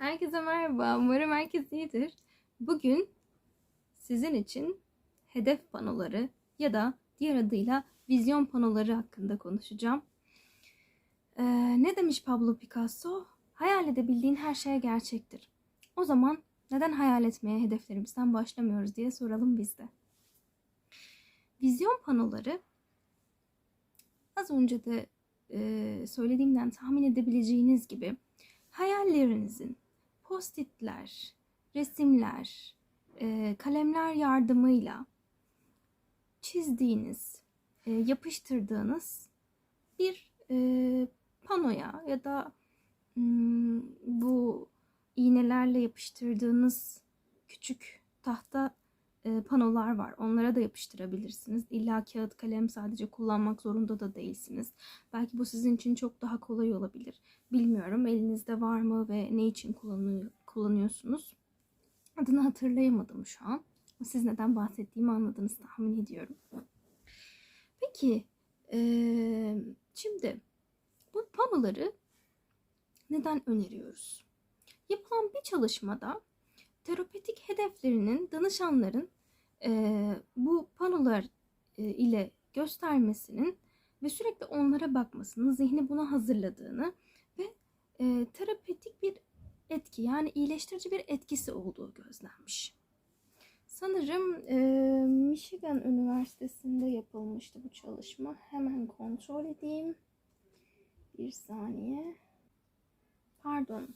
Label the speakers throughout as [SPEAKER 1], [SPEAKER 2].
[SPEAKER 1] Herkese merhaba. Umarım herkes iyidir. Bugün sizin için hedef panoları ya da diğer adıyla vizyon panoları hakkında konuşacağım. Ee, ne demiş Pablo Picasso? Hayal edebildiğin her şey gerçektir. O zaman neden hayal etmeye hedeflerimizden başlamıyoruz diye soralım biz de. Vizyon panoları az önce de e, söylediğimden tahmin edebileceğiniz gibi hayallerinizin postitler, resimler, e, kalemler yardımıyla çizdiğiniz, e, yapıştırdığınız bir e, panoya ya da hmm, bu iğnelerle yapıştırdığınız küçük tahta e, panolar var. Onlara da yapıştırabilirsiniz. İlla kağıt kalem sadece kullanmak zorunda da değilsiniz. Belki bu sizin için çok daha kolay olabilir. Bilmiyorum elinizde var mı ve ne için kullanıyor, kullanıyorsunuz. Adını hatırlayamadım şu an. Siz neden bahsettiğimi anladınız tahmin ediyorum. Peki eee, şimdi bu panoları neden öneriyoruz? Yapılan bir çalışmada terapetik hedeflerinin danışanların e, bu panolar e, ile göstermesinin ve sürekli onlara bakmasının zihni buna hazırladığını ve e, terapetik bir etki yani iyileştirici bir etkisi olduğu gözlenmiş. Sanırım e, Michigan Üniversitesi'nde yapılmıştı bu çalışma. Hemen kontrol edeyim. Bir saniye. Pardon.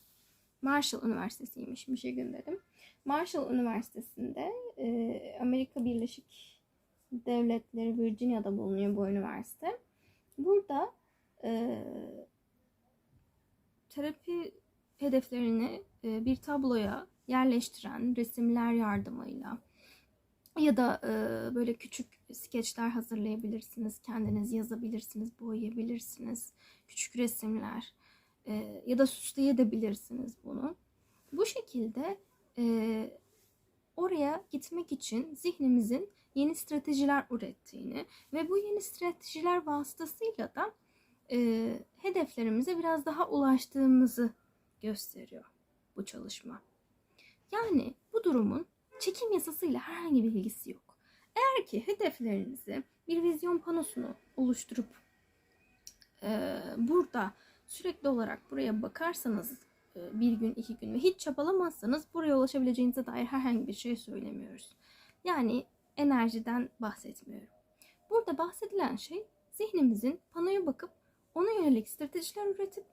[SPEAKER 1] Marshall Üniversitesi'ymiş. Michigan dedim. Marshall Üniversitesi'nde e, Amerika Birleşik Devletleri Virginia'da bulunuyor bu üniversite. Burada e, terapi hedeflerini e, bir tabloya yerleştiren resimler yardımıyla ya da böyle küçük skeçler hazırlayabilirsiniz. Kendiniz yazabilirsiniz, boyayabilirsiniz. Küçük resimler e, ya da süsleyebilirsiniz bunu. Bu şekilde e, oraya gitmek için zihnimizin yeni stratejiler ürettiğini ve bu yeni stratejiler vasıtasıyla da e, hedeflerimize biraz daha ulaştığımızı gösteriyor bu çalışma. Yani bu durumun çekim yasasıyla herhangi bir ilgisi yok. Eğer ki hedeflerinizi bir vizyon panosunu oluşturup e, burada sürekli olarak buraya bakarsanız e, bir gün, iki gün ve hiç çabalamazsanız buraya ulaşabileceğinize dair herhangi bir şey söylemiyoruz. Yani enerjiden bahsetmiyorum. Burada bahsedilen şey zihnimizin panoya bakıp ona yönelik stratejiler üretip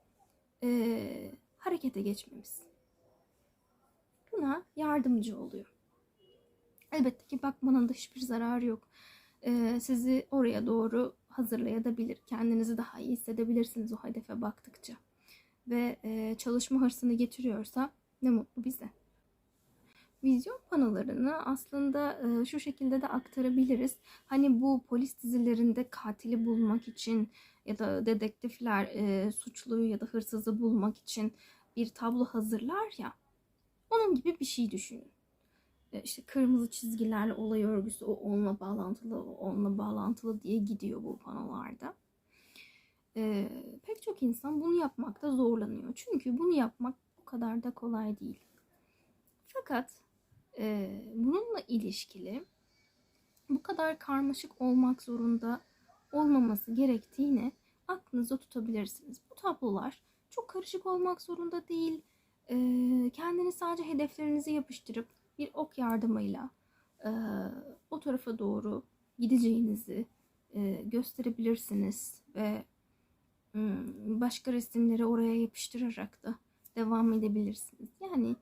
[SPEAKER 1] e, harekete geçmemiz. Buna yardımcı oluyor. Elbette ki bakmanın da hiçbir zararı yok. E, sizi oraya doğru hazırlayabilir. Kendinizi daha iyi hissedebilirsiniz o hedefe baktıkça. Ve e, çalışma hırsını getiriyorsa ne mutlu bize. Vizyon panolarını aslında e, şu şekilde de aktarabiliriz. Hani bu polis dizilerinde katili bulmak için ya da dedektifler e, suçluyu ya da hırsızı bulmak için bir tablo hazırlar ya. Onun gibi bir şey düşünün. E, işte kırmızı çizgilerle olay örgüsü o onunla bağlantılı, o onunla bağlantılı diye gidiyor bu panolarda. E, pek çok insan bunu yapmakta zorlanıyor. Çünkü bunu yapmak o kadar da kolay değil. Fakat e, bununla ilişkili bu kadar karmaşık olmak zorunda olmaması gerektiğini aklınızda tutabilirsiniz. Bu tablolar çok karışık olmak zorunda değil. E, kendiniz sadece hedeflerinizi yapıştırıp bir ok yardımıyla e, o tarafa doğru gideceğinizi e, gösterebilirsiniz ve hmm, başka resimleri oraya yapıştırarak da devam edebilirsiniz. Yani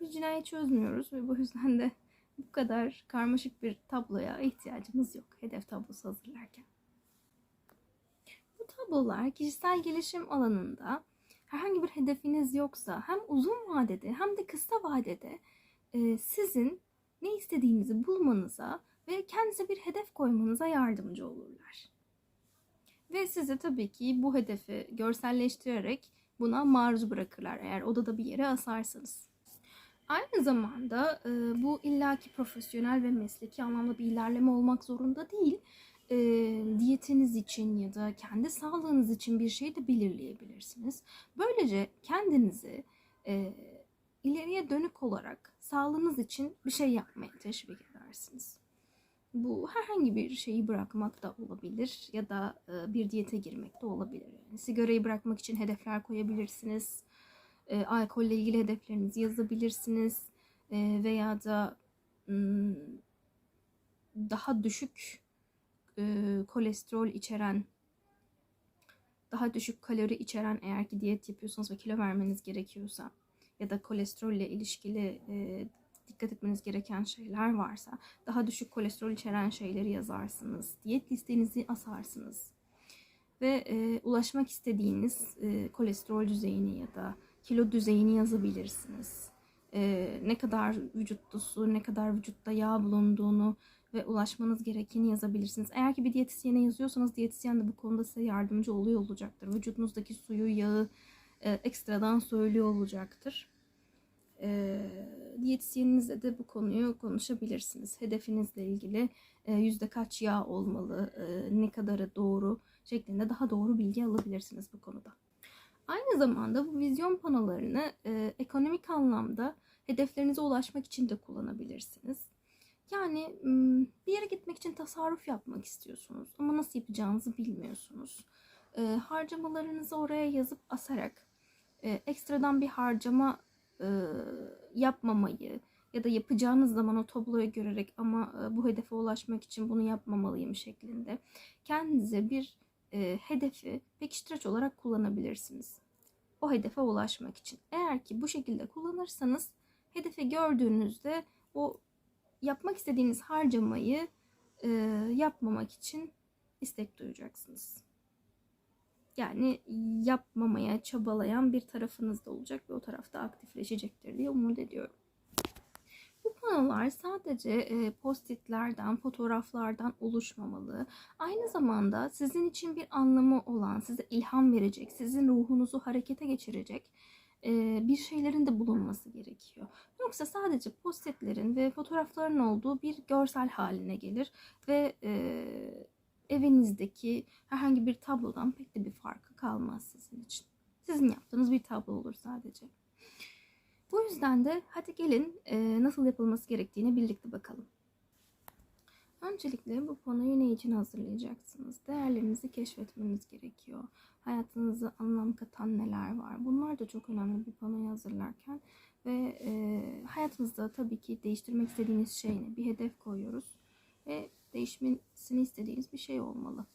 [SPEAKER 1] bir cinayet çözmüyoruz ve bu yüzden de bu kadar karmaşık bir tabloya ihtiyacımız yok hedef tablosu hazırlarken. Bu tablolar kişisel gelişim alanında herhangi bir hedefiniz yoksa hem uzun vadede hem de kısa vadede sizin ne istediğinizi bulmanıza ve kendinize bir hedef koymanıza yardımcı olurlar. Ve sizi tabii ki bu hedefi görselleştirerek buna maruz bırakırlar eğer odada bir yere asarsanız. Aynı zamanda e, bu illaki profesyonel ve mesleki anlamda bir ilerleme olmak zorunda değil. Diyetiniz için ya da kendi sağlığınız için bir şey de belirleyebilirsiniz. Böylece kendinizi ileriye dönük olarak sağlığınız için bir şey yapmaya teşvik edersiniz. Bu herhangi bir şeyi bırakmak da olabilir ya da e, bir diyete girmek de olabilir. Yani sigarayı bırakmak için hedefler koyabilirsiniz. E, alkolle ilgili hedeflerinizi yazabilirsiniz. E, veya da daha düşük e, kolesterol içeren daha düşük kalori içeren eğer ki diyet yapıyorsanız ve kilo vermeniz gerekiyorsa ya da kolesterolle ilişkili e, dikkat etmeniz gereken şeyler varsa daha düşük kolesterol içeren şeyleri yazarsınız. Diyet listenizi asarsınız. Ve e, ulaşmak istediğiniz e, kolesterol düzeyini ya da kilo düzeyini yazabilirsiniz. E, ne kadar vücutta su, ne kadar vücutta yağ bulunduğunu ve ulaşmanız gerekeni yazabilirsiniz. Eğer ki bir diyetisyene yazıyorsanız diyetisyen de bu konuda size yardımcı oluyor olacaktır. Vücudunuzdaki suyu, yağı e, ekstradan söylüyor olacaktır. E, diyetisyeninizle de bu konuyu konuşabilirsiniz. Hedefinizle ilgili e, yüzde kaç yağ olmalı, e, ne kadarı doğru şeklinde daha doğru bilgi alabilirsiniz bu konuda. Aynı zamanda bu vizyon panolarını e, ekonomik anlamda hedeflerinize ulaşmak için de kullanabilirsiniz. Yani bir yere gitmek için tasarruf yapmak istiyorsunuz ama nasıl yapacağınızı bilmiyorsunuz. E, harcamalarınızı oraya yazıp asarak e, ekstradan bir harcama e, yapmamayı ya da yapacağınız zaman o tabloyu görerek ama e, bu hedefe ulaşmak için bunu yapmamalıyım şeklinde kendinize bir e, hedefi pekiştireç olarak kullanabilirsiniz. O hedefe ulaşmak için. Eğer ki bu şekilde kullanırsanız hedefi gördüğünüzde o yapmak istediğiniz harcamayı e, yapmamak için istek duyacaksınız. Yani yapmamaya çabalayan bir tarafınız da olacak ve o tarafta aktifleşecektir diye umut ediyorum. Bu panolar sadece e, postitlerden, fotoğraflardan oluşmamalı. Aynı zamanda sizin için bir anlamı olan, size ilham verecek, sizin ruhunuzu harekete geçirecek e, bir şeylerin de bulunması gerekiyor. Yoksa sadece postitlerin ve fotoğrafların olduğu bir görsel haline gelir ve e, evinizdeki herhangi bir tablodan pek de bir farkı kalmaz sizin için. Sizin yaptığınız bir tablo olur sadece. Bu yüzden de hadi gelin e, nasıl yapılması gerektiğini birlikte bakalım. Öncelikle bu panoyu ne için hazırlayacaksınız? Değerlerinizi keşfetmeniz gerekiyor. Hayatınıza anlam katan neler var? Bunlar da çok önemli bir panoyu hazırlarken. Ve e, hayatınızda tabii ki değiştirmek istediğiniz şey ne? Bir hedef koyuyoruz. Ve değişmesini istediğiniz bir şey olmalı.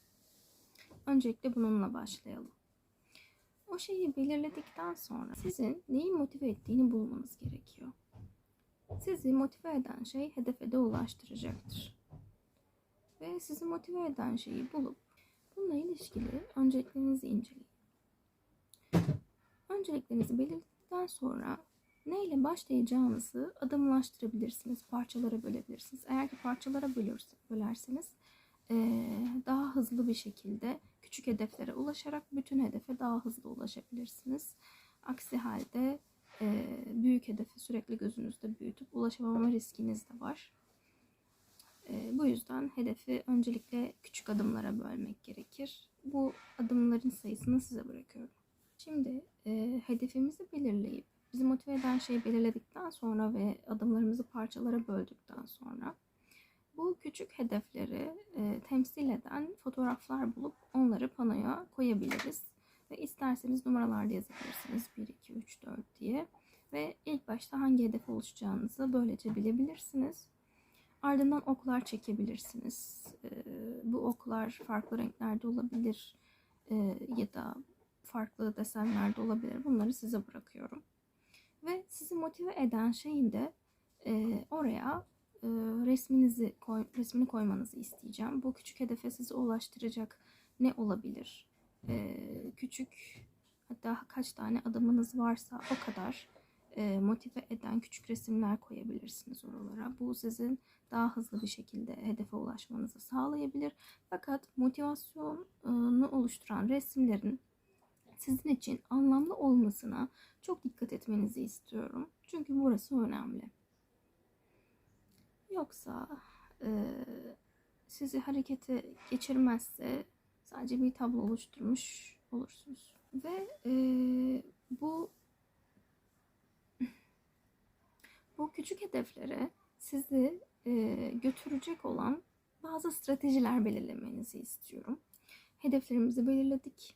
[SPEAKER 1] Öncelikle bununla başlayalım. O şeyi belirledikten sonra sizin neyi motive ettiğini bulmanız gerekiyor. Sizi motive eden şey hedefe de ulaştıracaktır. Ve sizi motive eden şeyi bulup bununla ilişkili önceliklerinizi inceleyin. Önceliklerinizi belirledikten sonra neyle başlayacağınızı adımlaştırabilirsiniz, parçalara bölebilirsiniz. Eğer ki parçalara bölerseniz daha hızlı bir şekilde küçük hedeflere ulaşarak bütün hedefe daha hızlı ulaşabilirsiniz. Aksi halde büyük hedefi sürekli gözünüzde büyütüp ulaşamama riskiniz de var. Bu yüzden hedefi öncelikle küçük adımlara bölmek gerekir. Bu adımların sayısını size bırakıyorum. Şimdi hedefimizi belirleyip bizi motive eden şeyi belirledikten sonra ve adımlarımızı parçalara böldükten sonra bu küçük hedefleri e, temsil eden fotoğraflar bulup onları panoya koyabiliriz. Ve isterseniz numaralarda yazabilirsiniz 1, 2, 3, 4 diye. Ve ilk başta hangi hedef oluşacağınızı böylece bilebilirsiniz. Ardından oklar çekebilirsiniz. E, bu oklar farklı renklerde olabilir e, ya da farklı desenlerde olabilir. Bunları size bırakıyorum. Ve sizi motive eden şeyin de e, oraya e, resminizi koy, resmini koymanızı isteyeceğim. Bu küçük hedefe sizi ulaştıracak ne olabilir? E, küçük hatta kaç tane adımınız varsa o kadar e, motive eden küçük resimler koyabilirsiniz oralara. Bu sizin daha hızlı bir şekilde hedefe ulaşmanızı sağlayabilir. Fakat motivasyonu oluşturan resimlerin sizin için anlamlı olmasına çok dikkat etmenizi istiyorum. Çünkü burası önemli. Yoksa e, sizi harekete geçirmezse sadece bir tablo oluşturmuş olursunuz. Ve e, bu küçük hedeflere sizi e, götürecek olan bazı stratejiler belirlemenizi istiyorum. Hedeflerimizi belirledik.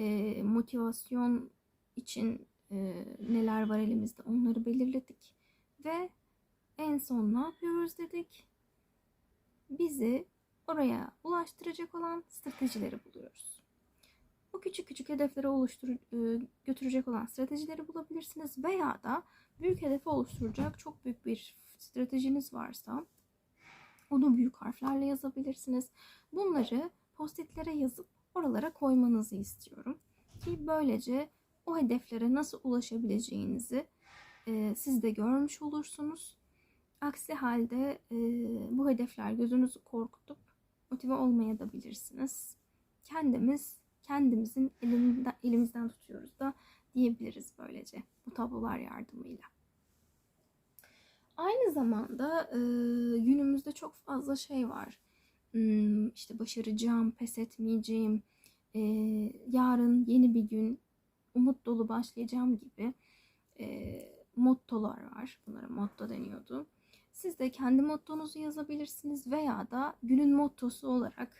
[SPEAKER 1] E, motivasyon için e, neler var elimizde onları belirledik. Ve en son ne yapıyoruz dedik? Bizi oraya ulaştıracak olan stratejileri buluyoruz. Bu küçük küçük hedeflere oluştur e, götürecek olan stratejileri bulabilirsiniz veya da büyük hedefi oluşturacak çok büyük bir stratejiniz varsa onu büyük harflerle yazabilirsiniz. Bunları postitlere yazıp oralara koymanızı istiyorum. Ki böylece o hedeflere nasıl ulaşabileceğinizi e, siz de görmüş olursunuz. Aksi halde e, bu hedefler gözünüzü korkutup motive olmaya da bilirsiniz. Kendimiz kendimizin elinden, elimizden tutuyoruz da diyebiliriz böylece bu tablolar yardımıyla. Aynı zamanda e, günümüzde çok fazla şey var. Hmm, işte başaracağım, pes etmeyeceğim, e, yarın yeni bir gün, umut dolu başlayacağım gibi e, mottolar var. Bunlara motto deniyordu. Siz de kendi mottonuzu yazabilirsiniz veya da günün mottosu olarak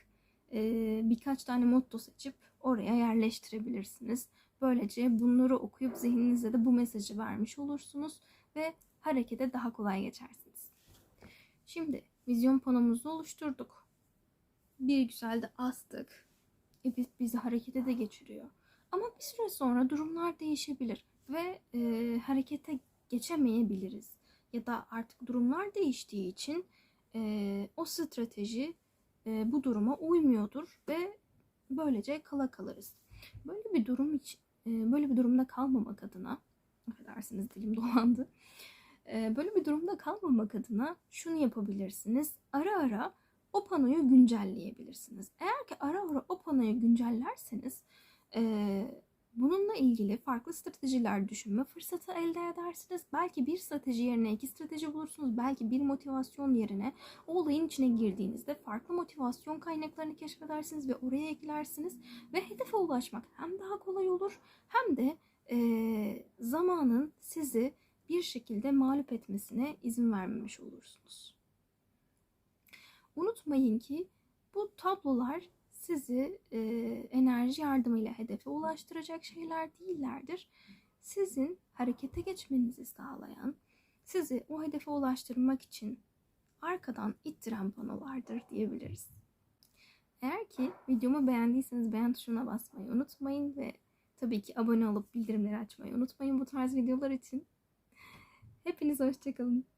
[SPEAKER 1] e, birkaç tane motto seçip oraya yerleştirebilirsiniz. Böylece bunları okuyup zihninizde de bu mesajı vermiş olursunuz ve harekete daha kolay geçersiniz. Şimdi vizyon panomuzu oluşturduk. Bir güzel de astık. E biz, bizi harekete de geçiriyor. Ama bir süre sonra durumlar değişebilir ve e, harekete geçemeyebiliriz. Ya da artık durumlar değiştiği için e, o strateji e, bu duruma uymuyordur ve böylece kala kalırız. Böyle bir durum için, e, böyle bir durumda kalmamak adına, affedersiniz dilim dolandı. E, böyle bir durumda kalmamak adına şunu yapabilirsiniz. Ara ara o panoyu güncelleyebilirsiniz. Eğer ki ara ara o panoyu güncellerseniz e, bununla ilgili farklı stratejiler düşünme fırsatı elde edersiniz. Belki bir strateji yerine iki strateji bulursunuz. Belki bir motivasyon yerine o olayın içine girdiğinizde farklı motivasyon kaynaklarını keşfedersiniz ve oraya eklersiniz. Ve hedefe ulaşmak hem daha kolay olur hem de e, zamanın sizi bir şekilde mağlup etmesine izin vermemiş olursunuz. Unutmayın ki bu tablolar sizi e, enerji yardımıyla hedefe ulaştıracak şeyler değillerdir. Sizin harekete geçmenizi sağlayan, sizi o hedefe ulaştırmak için arkadan ittiren panolardır diyebiliriz. Eğer ki videomu beğendiyseniz beğen tuşuna basmayı unutmayın ve tabii ki abone olup bildirimleri açmayı unutmayın bu tarz videolar için. Hepiniz hoşçakalın.